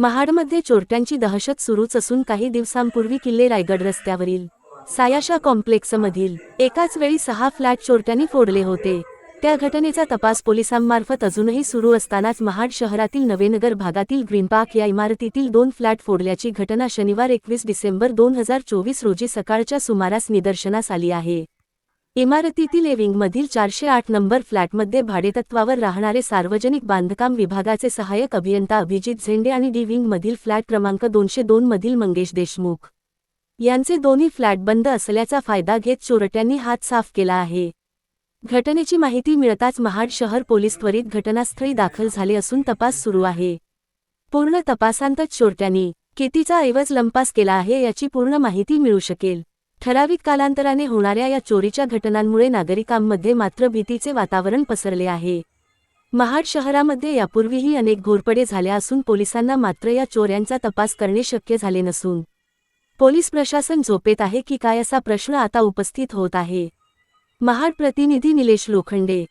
महाडमध्ये चोरट्यांची दहशत सुरूच असून काही दिवसांपूर्वी किल्ले रायगड रस्त्यावरील सायाशा कॉम्प्लेक्समधील एकाच वेळी सहा फ्लॅट चोरट्यांनी फोडले होते. त्या घटनेचा तपास पोलिसांमार्फत अजूनही सुरू असतानाच महाड शहरातील नवेनगर भागातील ग्रीन पार्क या इमारतीतील दोन फ्लॅट फोडल्याची घटना शनिवार एकवीस डिसेंबर दोन हजार चोवीस रोजी सकाळच्या सुमारास निदर्शनास आली आहे. इमारतीतील एविंगमधील विंगमधील चारशे आठ नंबर फ्लॅटमध्ये भाडेतत्वावर राहणारे सार्वजनिक बांधकाम विभागाचे सहाय्यक अभियंता अभिजित झेंडे आणि डी विंगमधील फ्लॅट क्रमांक दोनशे दोन मधील मंगेश देशमुख. यांचे दोन्ही फ्लॅट बंद असल्याचा फायदा घेत चोरट्यांनी हात साफ केला आहे. घटनेची माहिती मिळताच महाड शहर पोलीस त्वरित घटनास्थळी दाखल झाले असून तपास सुरू आहे. पूर्ण तपासांतच चोरट्यांनी कितीचा ऐवज लंपास केला आहे याची पूर्ण माहिती मिळू शकेल. ठराविक कालांतराने होणाऱ्या या चोरीच्या घटनांमुळे नागरिकांमध्ये मात्र भीतीचे वातावरण पसरले आहे. महाड शहरामध्ये यापूर्वीही अनेक घोरपडे झाल्या असून पोलिसांना मात्र या चोऱ्यांचा तपास करणे शक्य झाले नसून. पोलीस प्रशासन झोपेत आहे की काय असा प्रश्न आता उपस्थित होत आहे. महाड प्रतिनिधी निलेश लोखंडे